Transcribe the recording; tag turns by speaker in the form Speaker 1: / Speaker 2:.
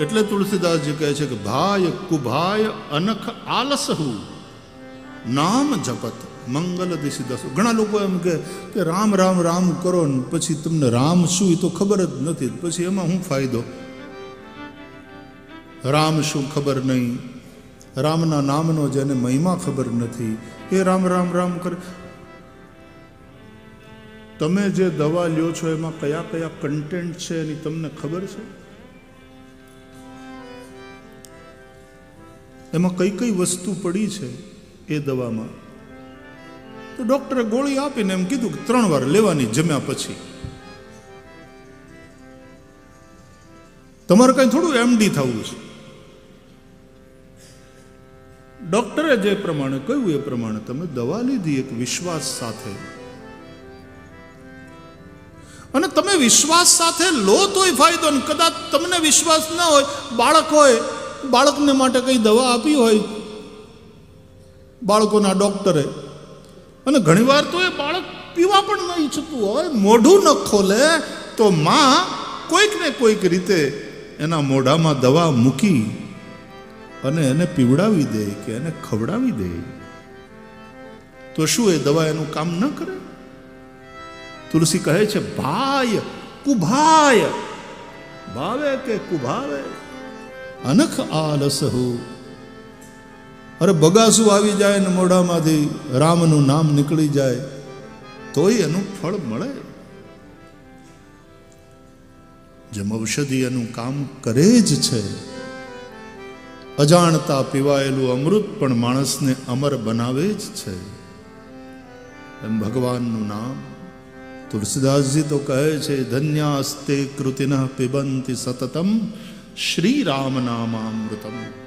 Speaker 1: એટલે તુલસીદાસજી કહે છે કે ભાય કુભાય અનખ આલસહુ. નામ જપત, મંગલ દિશી દસ ઘણા લોકો એમ કે રામ રામ રામ કરો ને પછી તમને રામ શું એ તો ખબર જ નથી. પછી એમાં શું ફાયદો? રામ શું ખબર નહીં? રામના નામનો જેને મહિમા ખબર નથી. એ રામ રામ રામ કરે. તમે જે દવા લ્યો છો એમાં કયા કયા કન્ટેન્ટ છે એની તમને ખબર છે? એમાં કઈ કઈ વસ્તુ પડી છે એ દવામાં? તો ડોક્ટરે ગોળી આપીને એમ કીધું કે ત્રણ વાર લેવાની જમ્યા પછી. તમારે કઈ થોડું એમડી થવું છે. ડોક્ટરે જે પ્રમાણે કહ્યું એ પ્રમાણે તમે દવા લીધી એક વિશ્વાસ સાથે. અને તમે વિશ્વાસ સાથે લો તોય ફાયદો ને, કદાચ તમને વિશ્વાસ ન હોય, બાળક હોય બાળકને માટે કંઈ દવા આપી હોય? બાળકોના ડૉક્ટરે. અને ઘણીવાર તો એ બાળક પીવા પણ ન ઈચ્છતું હોય, મોઢું ન ખોલે, તો માં કોઈક ને કોઈક રીતે એના મોઢામાં દવા મૂકી અને એને પીવડાવી દે કે એને ખવડાવી દે. તો શું એ દવા એનું કામ ન કરે? તુલસી કહે છે, ભાય કુભાય. ભાવે કે કુભાવે? અનખ આલસહુ. અરે બગાસું આવી જાય ને મોઢામાંથી રામનું નામ નીકળી જાય, તોય એનું ફળ મળે. જેમ ઔષધિ એનું કામ કરે જ છે. અજાણતા પીવાયેલું અમૃત પણ માણસને અમર બનાવે જ છે. એમ ભગવાનનું નામ તુલસીદાસજી તો કહે છે, ધન્યાસ્તે કૃતિન પીબંતી સતતમ શ્રી રામ નામામૃતમ